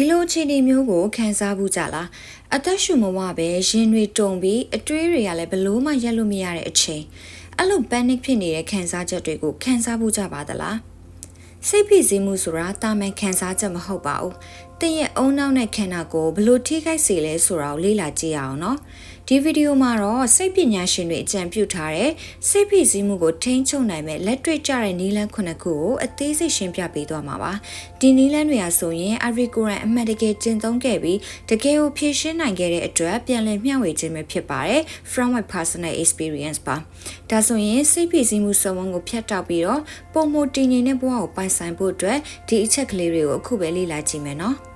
ဒီလိုအခြေအနေမျိုးကိုခံစားဘူးကြလားအသက်ရှူမဝပဲရင်တွေတုံပြီးအတွေးတွေကလည်းဘလို့မှရက်လို့မရတဲ့အချိန်အဲ့လို panic ဖြစ်နေတဲ့ခံစားချက်တွေကိုခံစားဘူးကြပါသလားစိတ်ဖိစီးမှုဆိုတာတာမန်ခံစားချက်မဟုတ်ပါဘူး။တင်းရဲ့အုံနောက်နဲ့ခန္ဓာကိုယ်ဘလို့ထိခိုက်စေလဲဆိုတာကိုလေ့လာကြည့်ရအောင်နော်။ ဒီဗီဒီယိုမှာတော့စိတ်ပညာရှင်တွေအကြံပြုထားတဲ့စိတ်ဖိစီးမှုကိုထိန်းချုပ်နိုင်မဲ့လက်တွေ့ကျတဲ့နည်းလမ်းခုနှစ်ခုကိုအသေးစိတ်ရှင်းပြပေးသွားမှာပါ။ဒီနည်းလမ်းတွေဟာဆိုရင်အရီကိုရန်အမှန်တကယ်ကျင့်သုံးခဲ့ပြီးတကယ်ကိုဖြည့်ရှင်းနိုင်ခဲ့တဲ့အတွက်ပြန်လည်မျှဝေခြင်းပဲဖြစ်ပါတယ်။ from my personal experience ပါ။ဒါဆိုရင်စိတ်ဖိစီးမှုစုံဝန်းကိုဖျက်တောက်ပြီးတော့ပုံမတည်ငြိမ်တဲ့ဘဝကိုပိုင်ဆိုင်ဖို့အတွက်ဒီအချက်ကလေးတွေကိုအခုပဲလေ့လာကြည့်မယ်နော်။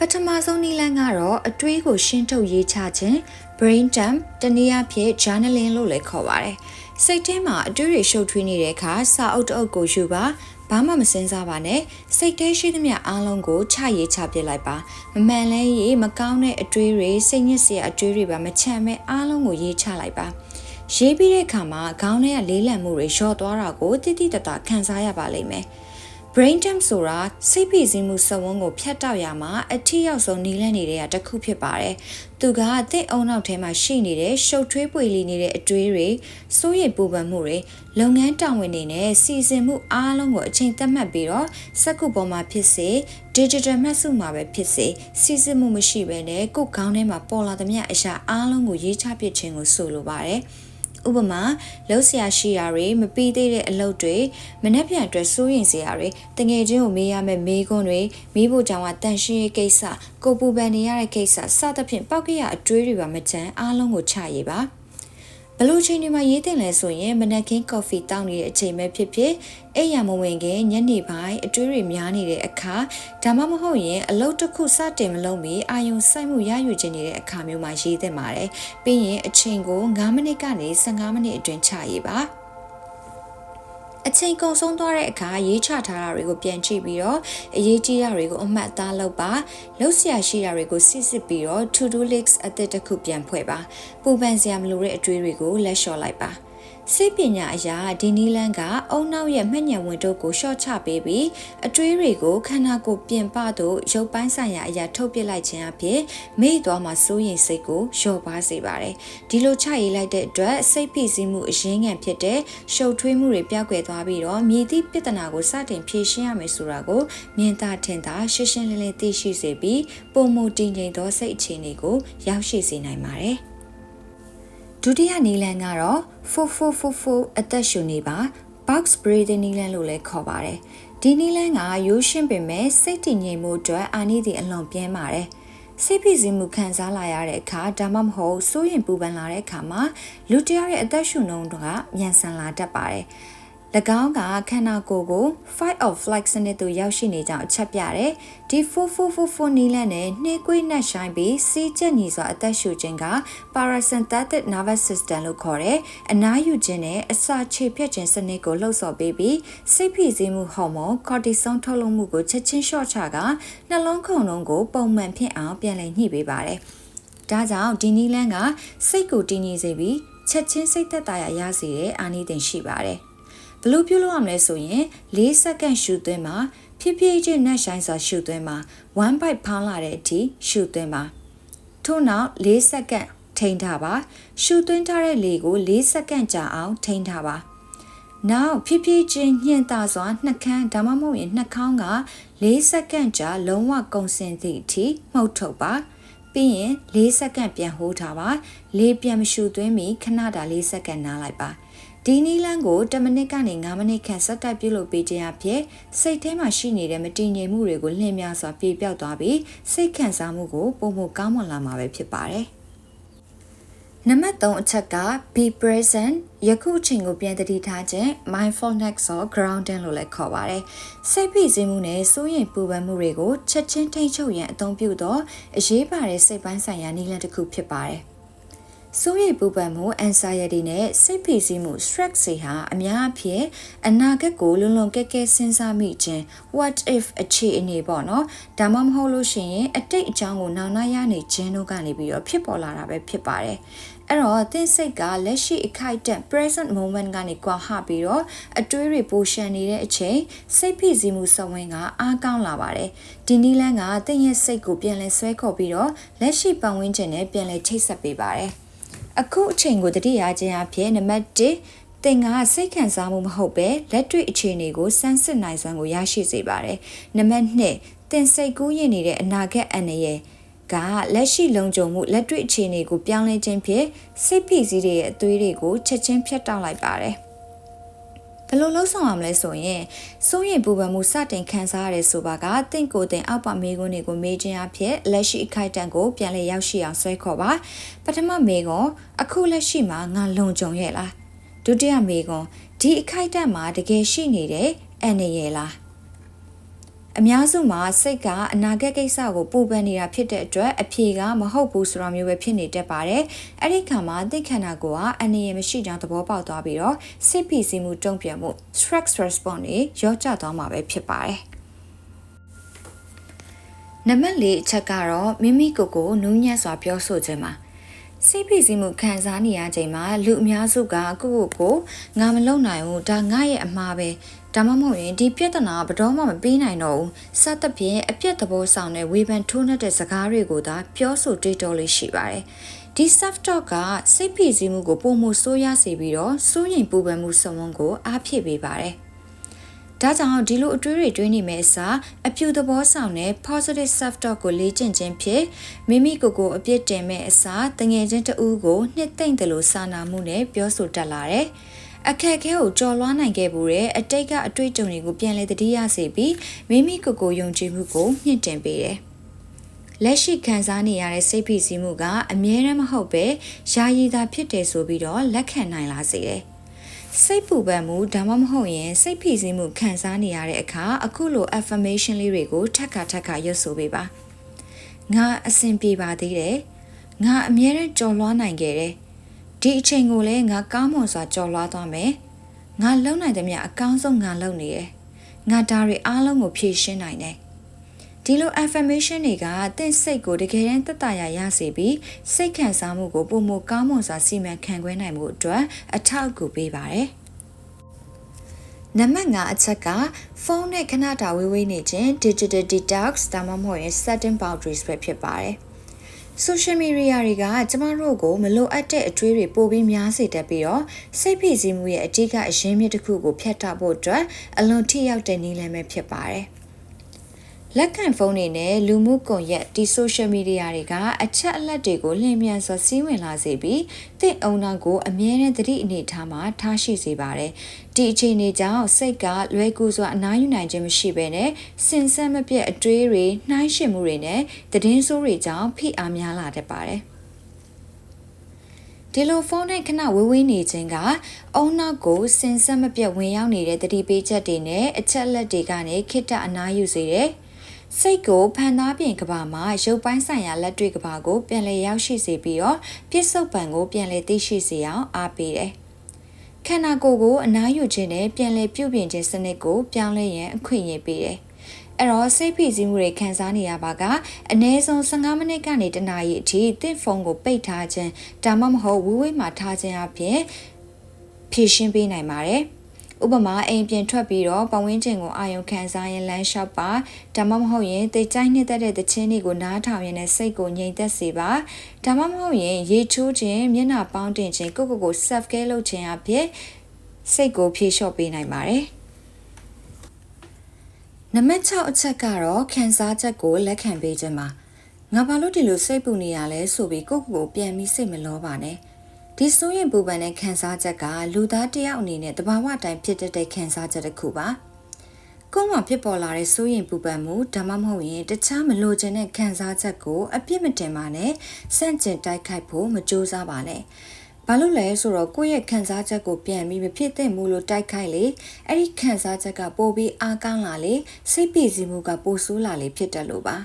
ပထမဆုံးနည်းလမ်းကတော့အတွေးကိုရှင်းထုတ်ရေးချခြင်း brain dump တနည်းအားဖြင့် journaling လို့လည်းခေါ်ပါတယ်။စိတ်ထဲမှာအတွေးတွေရှုပ်ထွေးနေတဲ့အခါစာအုပ်တအုပ်ကိုယူပါဘာမှမစင်စားပါနဲ့စိတ်ထဲရှိသမျှအားလုံးကိုချရေးချပစ်လိုက်ပါမမှန်လဲရေးမကောင်းတဲ့အတွေးတွေစိတ်ညစ်စရာအတွေးတွေပါမချမ်းမဲ့အားလုံးကိုရေးချလိုက်ပါရေးပြီးတဲ့အခါမှာခေါင်းထဲကလေးလံမှုတွေလျော့သွားတာကိုတိတိတတ်တာခံစားရပါလိမ့်မယ်။ brain dump ဆိုတာစိတ်ဖိစီးမှုစဝန်းကိုဖျက်တောက်ရမှာအထီးရောက်ဆုံးနီးလန့်နေတဲ့တစ်ခုဖြစ်ပါတယ်။သူကအသစ်အုံနောက်ထဲမှာရှိနေတဲ့ရှုပ်ထွေးပွေလီနေတဲ့အတွေးတွေစိုးရိမ်ပူပန်မှုတွေလုပ်ငန်းတာဝန်တွေနဲ့စီစဉ်မှုအားလုံးကိုအချိန်သတ်မှတ်ပြီးတော့စက်ကူပေါ်မှာဖြစ်စေ digital မှတ်စုမှာပဲဖြစ်စေစီစဉ်မှုမရှိဘဲနဲ့ကိုယ်ခေါင်းထဲမှာပေါ်လာသမျှအရာအားလုံးကိုရေးချပစ်ခြင်းကိုဆိုလိုပါတယ်။ ဥပမာလှုပ်ရှားရှိရာတွေမပြီးသေးတဲ့အလုပ်တွေမနှက်ပြန်အတွက်စိုးရင်စရာတွေတငယ်ချင်းကိုမေးရမယ့်မေးခွန်းတွေမိဖို့ကြောင့်ကတန်ရှင်းရေးကိစ္စကိုပူပန်နေရတဲ့ကိစ္စစသဖြင့်ပောက်ကရအတွေးတွေပါမချမ်းအားလုံးကိုချရေးပါ ဘလို့ချိန်တွေမှာရေးတင်လဲဆိုရင်မနက်ခင်းကော်ဖီတောင်းနေတဲ့အချိန်ပဲဖြစ်ဖြစ်အိပ်ရမဝင်ခင်ညနေပိုင်းအတွေးတွေများနေတဲ့အခါဒါမှမဟုတ်ရင်အလုပ်တစ်ခုစတင်မလုပ်မီအာယုံစိုက်မှုရယူခြင်းနေတဲ့အခါမျိုးမှာရေးတင်ပါတယ်ပြီးရင်အချိန်ကို9မိနစ်ကနေ15မိနစ်အတွင်းချရေးပါ အချိန်ကုန်ဆုံးသွားတဲ့အခါရေးချထားတာတွေကိုပြန်ကြည့်ပြီးတော့အရေးကြီးတာတွေကိုအမှတ်အသားလုပ်ပါလှုပ်ရှားရှိတာတွေကိုစစ်စစ်ပြီးတော့ to do list အသစ်တစ်ခုပြန်ဖွဲ့ပါပူပန်စရာမလိုတဲ့အတွေးတွေကိုလက်လျှော့လိုက်ပါ စိတ်ပညာအရာဒီနီလန်းကအုံနောက်ရဲ့မှတ်ဉဏ်ဝင်တို့ကိုရှော့ချပေးပြီးအတွေးတွေကိုခန္ဓာကိုယ်ပြင်ပသို့ရုပ်ပိုင်းဆိုင်ရာအရာထုတ်ပစ်လိုက်ခြင်းအပြင်မိသွားမှာစိုးရင်စိတ်ကိုလျော့ပါစေပါတယ်။ဒီလိုချရေးလိုက်တဲ့အတွက်စိတ်ဖိစီးမှုအရင်းခံဖြစ်တဲ့ရှုပ်ထွေးမှုတွေပျောက်ကွယ်သွားပြီးတော့မြည်သည့်ပြဿနာကိုစတင်ဖြေရှင်းရမယ်ဆိုတာကိုမြင်သာထင်သာရှင်းရှင်းလင်းလင်းသိရှိစေပြီးပုံမူတည်ငြိမ်သောစိတ်အခြေအနေကိုရောက်ရှိစေနိုင်ပါတယ်။ ဒုတိယနည်းလမ်းကတော့4444အသက်ရှူနေပါ box breathing နည်းလမ်းလို့လည်းခေါ်ပါတယ်ဒီနည်းလမ်းကရိုးရှင်းပင်မဲ့စိတ်တည်ငြိမ်မှုအတွက်အာနိသည့်အလွန်ပြင်းပါတယ်စိတ်ဖိစီးမှုခံစားလာရတဲ့အခါဒါမှမဟုတ်စိုးရင်ပူပန်လာတဲ့အခါမှာလူတယောက်ရဲ့အသက်ရှူနှုန်းကမြန်ဆန်လာတတ်ပါတယ်။၎ င်းကခန္ဓာကိုယ်ကို fight or flight စနစ်သို့ရောက်ရှိနေကြောင်းအချက်ပြတယ်။ဒီ4444နီးလန့်နဲ့နှေးကွေးနှက်ဆိုင်ပြီးစီးကျက်ညီစွာအသက်ရှူခြင်းက parasympathetic nervous system လို့ခေါ်တဲ့အနားယူခြင်းနဲ့အစာခြေဖြတ်ခြင်းစနစ်ကိုလှုပ်ဆော်ပေးပြီးစိတ်ဖိစီးမှုဟော်မုန်း cortisol ထုတ်လွှတ်မှုကိုချက်ချင်းလျှော့ချကနှလုံးခုန်လုံးကိုပုံမှန်ဖြစ်အောင်ပြန်လည်ညှိပေးပါတယ်။ဒါကြောင့်ဒီနီးလန်းကစိတ်ကိုတည်ငြိမ်စေပြီးချက်ချင်းစိတ်သက်သာရရစေတဲ့အာနိသင်ရှိပါတယ်။ ဘလို့ပြုလုပ်ရမလဲဆိုရင်၄စက္ကန့်ရှူသွင်းမှာဖြည်းဖြည်းချင်းနှက်ဆိုင်စွာရှူသွင်းမှာ1 byte ဖောင်းလာတဲ့အထိရှူသွင်းမှာထို့နောက်၄စက္ကန့်ထိန်းထားပါရှူသွင်းထားတဲ့လေကို၄စက္ကန့်ကြာအောင်ထိန်းထားပါနောက်ဖြည်းဖြည်းချင်းညှင်သာစွာနှက်ခမ်းဒါမှမဟုတ်ရင်နှက်ခေါင်းက၄စက္ကန့်ကြာလုံးဝကုန်စင်သည့်အထိမှုတ်ထုတ်ပါပြီးရင်၄စက္ကန့်ပြန်ဟိုးထားပါလေပြန်မရှူသွင်းမီခဏတာ၄စက္ကန့်နားလိုက်ပါ ဒီနီလန်းကို10မိနစ်ကနေ9မိနစ်ခန့်ဆက်တိုက်ပြုလုပ်ပေးခြင်းအဖြစ်စိတ်ထဲမှာရှိနေတဲ့မတည်ငြိမ်မှုတွေကိုလျင်များစွာပြေပြောက်သွားပြီးစိတ်ခံစားမှုကိုပုံမကောင်းမွန်လာမှာပဲဖြစ်ပါတယ်။နံပါတ်3အချက်က be present ယခုအချိန်ကိုပြန်တည်ထားခြင်း mindfulness or grounding လို့လည်းခေါ်ပါတယ်။စိတ်ဖိစီးမှုနဲ့စိုးရိမ်ပူပန်မှုတွေကိုချက်ချင်းထိန်းချုပ်ရန်အသုံးပြုသောအရေးပါတဲ့စိတ်ပိုင်းဆိုင်ရာနည်းလမ်းတစ်ခုဖြစ်ပါတယ်။ စိုးရိမ်ပူပန်မှု anxiety နဲ့စိတ်ဖိစီးမှု stress တွေဟာအများအဖြစ်အနာဂတ်ကိုလွန်လွန်ကဲကဲစဉ်းစားမိခြင်း what if အခြေအနေပေါ့နော်ဒါမှမဟုတ်လို့ရှိရင်အတိတ်အကြောင်းကိုနောင်နာရနေခြင်းတို့ကနေပြီးတော့ဖြစ်ပေါ်လာတာပဲဖြစ်ပါတယ်အဲ့တော့သင်စိတ်ကလက်ရှိအခိုက်အတန့် present moment ကနေကွာဟပြီးတော့အတွေးတွေပိုရှန်နေတဲ့အချိန်စိတ်ဖိစီးမှုစဝင်းကအားကောင်းလာပါတယ်ဒီနီလန်းကသင်ရဲ့စိတ်ကိုပြန်လဲဆွဲခေါ်ပြီးတော့လက်ရှိပတ်ဝန်းကျင်နဲ့ပြန်လဲချိတ်ဆက်ပေးပါတယ် အခုအချိန်ကိုတတိယခြင်းအဖြစ်နံပါတ်1သင်ကစိတ်ခံစားမှုမဟုတ်ပဲလက်တွေ့အခြေအနေကိုစမ်းစစ်နိုင်စွမ်းကိုရရှိစေပါတယ်။နံပါတ်2သင်စိတ်ကူးရင်နေတဲ့အနာဂတ်အန္တရာယ်ကလက်ရှိလုံခြုံမှုလက်တွေ့အခြေအနေကိုပြောင်းလဲခြင်းဖြင့်စိတ်ဖိစီးတွေရဲ့အသွေးတွေကိုချက်ချင်းဖြတ်တောက်လိုက်ပါတယ်။ ဘယ်လိုလှုပ်ဆောင်ရမလဲဆိုရင်စိုးရင်ပူပန်မှုစတင်ခံစားရတဲ့ဆိုပါကတင့်ကိုယ်တင်အောက်ပါမေခွန်းတွေကိုမေးခြင်းအဖြစ်လက်ရှိအခိုက်အတန့်ကိုပြန်လည်ရောက်ရှိအောင်ဆွဲခေါ်ပါပထမမေခွန်းအခုလက်ရှိမှာငါလုံခြုံရဲ့လားဒုတိယမေခွန်းဒီအခိုက်အတန့်မှာတကယ်ရှိနေတဲ့အန်ရရဲ့လား အများစုမှာစိတ်ကအနာဂတ်ကိစ္စကိုပူပန်နေတာဖြစ်တဲ့အတွက်အဖြေကမဟုတ်ဘူးဆိုတာမျိုးပဲဖြစ်နေတတ်ပါတယ်။အဲ့ဒီခါမှာသိခန္ဓာကိုယ်ကအန္တရာယ်မရှိကြောင်းသဘောပေါက်သွားပြီးတော့စိတ်ဖိစီးမှုတုံ့ပြန်မှု stress response တွေရောကျသွားမှာပဲဖြစ်ပါတယ်။နံပါတ်၄အချက်ကတော့မိမိကိုယ်ကိုနူးညံ့စွာပြောဆိုခြင်းပါစိတ်ဖိစီးမှုခံစားနေရချိန်မှာလူအများစုကကိုယ့်ကိုယ်ကိုငါမလုံနိုင်ဘူးဒါငါရဲ့အမှားပဲ ဒါမှမဟုတ်ရင်ဒီပြဿနာဘတော်မှမပေးနိုင်တော့ဘူးစသဖြင့်အပြက်သဘောဆောင်တဲ့ဝေဖန်ထိုးနှက်တဲ့စကားတွေကိုသာပြောဆိုတွေးတောလေးရှိပါတယ်ဒီ self talk ကစိတ်ဖိစီးမှုကိုပုံမှုဆိုးရစေပြီးတော့စိုးရိမ်ပူပန်မှုစုံဝန်းကိုအားဖြည့်ပေးပါတယ်ဒါကြောင့်ဒီလိုအတွေးတွေတွေးနေမယ့်အစားအပြူသဘောဆောင်တဲ့ positive self talk ကိုလေ့ကျင့်ခြင်းဖြင့်မိမိကိုယ်ကိုအပြစ်တင်မဲ့အစားတငယ်ချင်းတဦးကိုနှစ်သိမ့်တယ်လို့စာနာမှုနဲ့ပြောဆိုတတ်လာတယ်။ အခက်အခဲကိုကြော်လွှားနိုင်ခဲ့မှုတဲ့အတိတ်ကအတွေ့အကြုံတွေကိုပြန်လည်သတိရစေပြီးမိမိကိုယ်ကိုယုံကြည်မှုကိုမြင့်တင်ပေးတယ်။လက်ရှိခံစားနေရတဲ့စိတ်ဖိစီးမှုကအမြဲတမ်းမဟုတ်ပဲယာယီသာဖြစ်တယ်ဆိုပြီးတော့လက်ခံနိုင်လာစေတယ်။စိတ်ပူပန်မှုဒါမှမဟုတ်ရင်စိတ်ဖိစီးမှုခံစားနေရတဲ့အခါအခုလို affirmation လေးတွေကိုထပ်ခါထပ်ခါရွတ်ဆိုပေးပါငါအဆင်ပြေပါသေးတယ်ငါအမြဲတမ်းကြော်လွှားနိုင်ခဲ့တယ် ဒီအချိန်ကိုလည်းငါကောင်းမွန်စွာကြော်လွှားသွားမယ်ငါလုံနိုင်သမျှအကောင်းဆုံးငါလုပ်နေတယ်ငါဒါတွေအားလုံးကိုဖြည့်ရှင်းနိုင်တယ်ဒီလို affirmation တွေကတင့်စိတ်ကိုတကယ်တမ်းတက်တာရရစေပြီးစိတ်ခံစားမှုကိုပုံမကောင်းမွန်စွာစီမံခန့်ခွဲနိုင်မှုအတွက်အထောက်အကူပေးပါတယ်။နံပါတ်5အချက်ကဖုန်းနဲ့ခဏတာဝေးဝေးနေခြင်း digital detox ဒါမှမဟုတ်ရင် setting boundaries ပဲဖြစ်ပါတယ်။ social media တွေကကျမတို့ကိုမလိုအပ်တဲ့အတွေးတွေပိုပြီးများစေတတ်ပြီးတော့စိတ်ဖိစီးမှုရဲ့အဓိကအရင်းမြစ်တစ်ခုကိုဖျက်တောက်ဖို့အတွက်အလွန်ထိရောက်တဲ့နည်းလမ်းပဲဖြစ်ပါတယ်။ လက်ခံဖုန်းတွေနဲ့လူမှုကွန်ရက်ဒီ social media တွေကအချက်အလက်တွေကိုလျင်မြန်စွာစီးဝင်လာစေပြီးတင့်အုံနောက်ကိုအမြဲတမ်းသတိအနေထားမှာထားရှိစေပါတယ်။ဒီအခြေအနေကြောင့်စိတ်ကလွယ်ကူစွာအနားယူနိုင်ခြင်းမရှိဘဲနဲ့စင်စက်မပြတ်အတွေးတွေနှိုင်းယှဉ်မှုတွေနဲ့သတင်းဆိုးတွေကြောင့်ဖိအားများလာတတ်ပါတယ်။ဒီလိုဖုန်းနဲ့ခဏဝေးဝေးနေခြင်းကအုံနောက်ကိုစင်ဆက်မပြတ်ဝင်ရောက်နေတဲ့တတိပေးချက်တွေနဲ့အချက်လက်တွေကနေခိတ္တအနားယူစေတယ်။ စိတ်ကိုဖန်သားပြင်ကဘာမှာရုပ်ပိုင်းဆိုင်ရာလက်တွေ့ကဘာကိုပြန်လည်ရောက်ရှိစေပြီးတော့ပြစ္ဆုတ်ပံကိုပြန်လည်သိရှိစေအောင်အားပေးတယ်။ခန္ဓာကိုယ်ကိုအနားယူခြင်းနဲ့ပြန်လည်ပြုပြင်ခြင်းစနစ်ကိုပြောင်းလဲရန်အခွင့်အရေးပေးတယ်။အဲ့တော့စိတ်ဖိစီးမှုတွေခံစားနေရပါကအနည်းဆုံး15မိနစ်ကနေတနာရီအထိသင့်ဖုန်းကိုပိတ်ထားခြင်းဒါမှမဟုတ်ဝေးဝေးမှာထားခြင်းအပြင်ဖြည့်ရှင်းပေးနိုင်ပါတယ်။ ဥပမာအိမ်ပြင်ထွက်ပြီးတော့ပဝင်းကျင်ကိုအာယုံခံစားရင်လမ်းလျှောက်ပါဒါမှမဟုတ်ရင်တိတ်ကြိုက်နှစ်သက်တဲ့သချင်းတွေကိုနားထောင်ရင်လည်းစိတ်ကိုငြိမ်သက်စေပါဒါမှမဟုတ်ရင်ရေချိုးခြင်းမျက်နှာပေါင်းတင်ခြင်းကိုကိုကို self care လုပ်ခြင်းအပြင်စိတ်ကိုဖြေလျှော့ပေးနိုင်ပါတယ်နံပါတ်6အချက်ကတော့ခံစားချက်ကိုလက်ခံပေးခြင်းပါငါဘာလို့ဒီလိုစိတ်ပူနေရလဲဆိုပြီးကိုကိုကိုပြန်ပြီးစိတ်မလောပါနဲ့ ဒီစိုးရင်ပူပန်တဲ့ခံစားချက်ကလူသားတယောက်အနေနဲ့တဘာဝတိုင်းဖြစ်တဲ့ခံစားချက်တစ်ခုပါကိုယ်မှာဖြစ်ပေါ်လာတဲ့စိုးရင်ပူပန်မှုဒါမှမဟုတ်ရင်တခြားမလိုချင်တဲ့ခံစားချက်ကိုအပြစ်မတင်ပါနဲ့စန့်ကျင်တိုက်ခိုက်ဖို့မကြိုးစားပါနဲ့ဘာလို့လဲဆိုတော့ကိုယ့်ရဲ့ခံစားချက်ကိုပြန်ပြီးမဖြစ်သင့်ဘူးလို့တိုက်ခိုက်လေအဲ့ဒီခံစားချက်ကပိုပြီးအားကောင်းလာလေစိတ်ပြည့်စည်မှုကပိုဆိုးလာလေဖြစ်တယ်လို့ပါ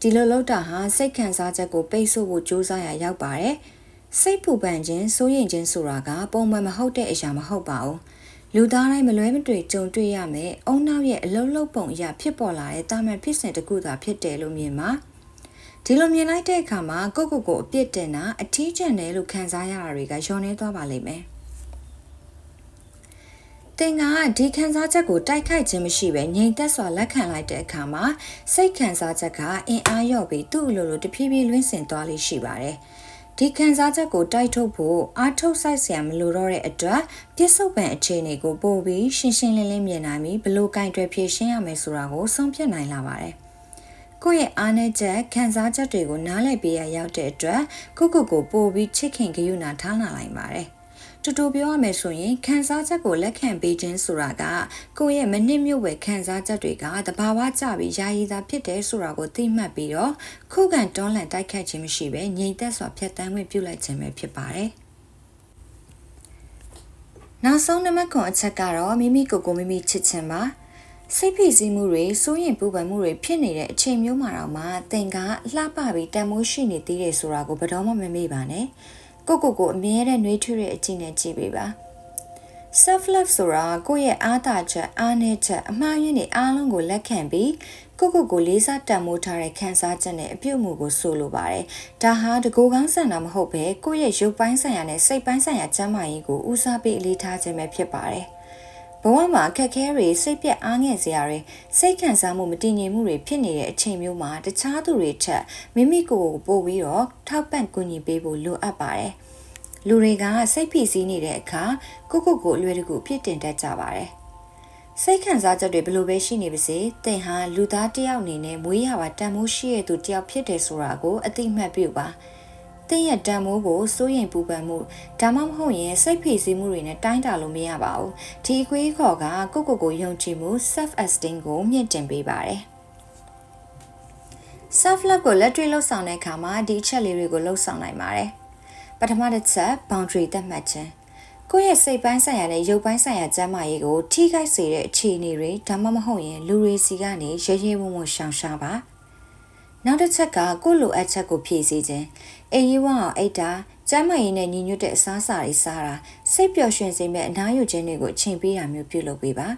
ဒီလိုလောက်တာဟာစိတ်ခံစားချက်ကိုပိတ်ဆို့ဖို့ကြိုးစားရရောက်ပါတယ်။ စိတ်ပူပန်ခြင်းစိုးရိမ်ခြင်းဆိုတာကပုံမှန်မဟုတ်တဲ့အရာမဟုတ်ပါဘူးလူသားတိုင်းမလွဲမသွေကြုံတွေ့ရမယ်အုံနောက်ရဲ့အလုံးလုံးပုံအရာဖြစ်ပေါ်လာတဲ့တာမန်ဖြစ်စဉ်တစ်ခုသာဖြစ်တယ်လို့မြင်ပါဒီလိုမြင်လိုက်တဲ့အခါမှာကိုကိုကိုအပြစ်တင်တာအထီးကျန်တယ်လို့ခံစားရတာတွေကလျော့နေသွားပါလိမ့်မယ်တင်ကဒီခံစားချက်ကိုတိုက်ခိုက်ခြင်းမရှိဘဲငြိမ်သက်စွာလက်ခံလိုက်တဲ့အခါမှာစိတ်ခံစားချက်ကအင်အားလျော့ပြီးသူ့အလိုလိုတဖြည်းဖြည်းလွင့်စင်သွားလိမ့်ရှိပါတယ်။ ဒီခံစားချက်ကိုတိုက်ထုတ်ဖို့အားထုတ်ဆိုင်ဆရာမလိုတော့တဲ့အတွက်ပြစ်စုံပံအခြေအနေကိုပို့ပြီးရှင်းရှင်းလင်းလင်းမြင်နိုင်ပြီးဘလို့ကင်တွယ်ဖြည့်ရှင်းရမယ်ဆိုတာကိုဆုံးဖြတ်နိုင်လာပါတယ်။ကိုယ့်ရဲ့အားနည်းချက်ခံစားချက်တွေကိုနားလည်ပေးရရောက်တဲ့အတွက်ကိုကိုကိုပို့ပြီးချစ်ခင်ကြယူနာထားလာနိုင်ပါတယ်။ တူတူပြောရမယ်ဆိုရင်ခံစားချက်ကိုလက်ခံပေးခြင်းဆိုတာကကိုယ့်ရဲ့မနစ်မြုပ်ဝယ်ခံစားချက်တွေကတဘာဝကျပြီးယာယီသာဖြစ်တယ်ဆိုတာကိုသိမှတ်ပြီးတော့ခုခံတွန်းလှန်တိုက်ခိုက်ခြင်းမရှိဘဲငြိမ်သက်စွာဖျက်ဆီးခွင့်ပြုလိုက်ခြင်းပဲဖြစ်ပါတယ်။နောက်ဆုံးနံပါတ်ခွန်အချက်ကတော့မိမိကိုယ်ကိုမိမိချစ်ခြင်းပါစိတ်ဖိစီးမှုတွေစိုးရင်ပူပန်မှုတွေဖြစ်နေတဲ့အချိန်မျိုးမှာတော့မှသင်ကလှပပြီးတန်မိုးရှိနေသေးတယ်ဆိုတာကိုဘယ်တော့မှမမေ့ပါနဲ့။ ကိုကိုကိုအမြဲတမ်းနှွေးထွေးတဲ့အကြည့်နဲ့ကြည့်ပေးပါ self love ဆိုတာကိုယ့်ရဲ့အားသာချက်အားနည်းချက်အမှားယွင်းတွေအားလုံးကိုလက်ခံပြီးကိုကိုကိုလေးစားတန်မိုးထားတဲ့ခံစားချက်နဲ့အပြုတ်မှုကိုဆိုလိုပါတယ်။ဒါဟာတကူကောင်းဆန်တာမဟုတ်ပဲကိုယ့်ရဲ့ရုပ်ပိုင်းဆိုင်ရာနဲ့စိတ်ပိုင်းဆိုင်ရာကျန်းမာရေးကိုဦးစားပေးအလေးထားခြင်းပဲဖြစ်ပါတယ်။ ဘဝမှာအခက်အခဲတွေစိတ်ပြက်အားငယ်စရာတွေစိတ်ခံစားမှုမတည်ငြိမ်မှုတွေဖြစ်နေတဲ့အချိန်မျိုးမှာတခြားသူတွေထက်မိမိကိုယ်ကိုပို့ပြီးတော့ထောက်ပံ့ကူညီပေးဖို့လိုအပ်ပါတယ်။လူတွေကစိတ်ဖိစီးနေတဲ့အခါကိုကိုကိုအလွယ်တကူဖြစ်တင်တတ်ကြပါတယ်။စိတ်ခံစားချက်တွေဘယ်လိုပဲရှိနေပါစေသင်ဟာလူသားတစ်ယောက်အနေနဲ့မွေးရပါတန်မိုးရှိတဲ့သူတစ်ယောက်ဖြစ်တယ်ဆိုတာကိုအသိမှတ်ပြုပါ။ သင်ရဲ့တန်မိုးကိုစိုးရင်ပူပန်မှုဒါမှမဟုတ်ရင်စိတ်ဖိစီးမှုတွေနဲ့တိုင်းတာလို့မရပါဘူးဒီအခွေးခေါ်ကကိုကိုကိုယုံကြည်မှု self esteem ကိုမြင့်တင်ပေးပါတယ် self love ကိုလက်တွေ့လှုပ်ဆောင်တဲ့အခါမှာဒီအချက်လေးတွေကိုလှုပ်ဆောင်နိုင်ပါတယ်ပထမတစ်ချက် boundary သတ်မှတ်ခြင်းကိုယ့်ရဲ့စိတ်ပိုင်းဆိုင်ရာနဲ့ရုပ်ပိုင်းဆိုင်ရာကျန်းမာရေးကိုထိခိုက်စေတဲ့အခြေအနေတွေဒါမှမဟုတ်ရင်လူတွေစီကနေရဲရဲဝံ့ဝံ့ရှောင်ရှားပါ နောက်တစ်ချက်ကကိုယ့်လိုအပ်ချက်ကိုဖြည့်ဆည်းခြင်းအိမ်ရေးဝအောင်အိတ်တာကျမ်းမာရေးနဲ့ညီညွတ်တဲ့အစားအစာတွေစားတာစိတ်ပျော်ရွှင်စေမဲ့အနားယူခြင်းတွေကိုအချိန်ပေးတာမျိုးပြုလုပ်ပေးပါ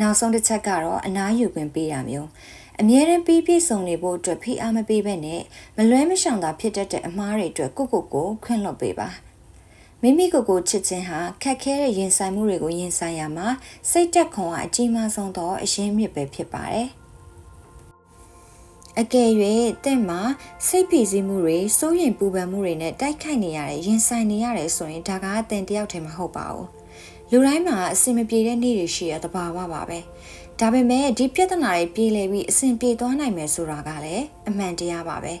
နောက်ဆုံးတစ်ချက်ကတော့အနားယူခွင့်ပေးတာမျိုးအမြဲတမ်းပြီးပြည့်စုံနေဖို့အတွက်ဖိအားမပေးဘဲနဲ့မလွဲမရှောင်သာဖြစ်တတ်တဲ့အမားတွေအတွက်ကိုကိုကိုခွင့်လွှတ်ပေးပါမိမိကိုယ်ကိုချစ်ခြင်းဟာခက်ခဲတဲ့ရင်ဆိုင်မှုတွေကိုရင်ဆိုင်ရမှာစိတ်တက်ခွန်အားအကြီးမားဆုံးသောအရင်းမြစ်ပဲဖြစ်ပါတယ်။ အကယ်၍တင့်မှာစိတ်ဖိစီးမှုတွေစိုးရင်ပူပန်မှုတွေနဲ့တိုက်ခိုက်နေရတယ်ရင်ဆိုင်နေရတယ်ဆိုရင်ဒါကအတင်တယောက်တည်းမဟုတ်ပါဘူးလူတိုင်းမှာအဆင်မပြေတဲ့နေ့တွေရှိရတဘာဝပါပဲဒါပေမဲ့ဒီပြဿနာတွေပြေလည်ပြီးအဆင်ပြေသွားနိုင်မယ်ဆိုတာကလည်းအမှန်တရားပါပဲ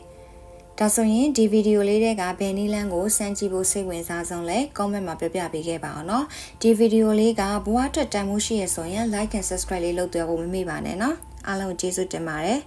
ဒါဆိုရင်ဒီဗီဒီယိုလေးတွေကဘယ်နည်းလမ်းကိုစမ်းကြည့်ဖို့စိတ်ဝင်စားဆုံးလဲ comment မှာပြောပြပေးခဲ့ပါအောင်เนาะဒီဗီဒီယိုလေးကဘဝအတွက်တန်ဖိုးရှိရဆိုရင် like and subscribe လေးလုပ်သွဲဖို့မမေ့ပါနဲ့เนาะအားလုံးကျေးဇူးတင်ပါတယ်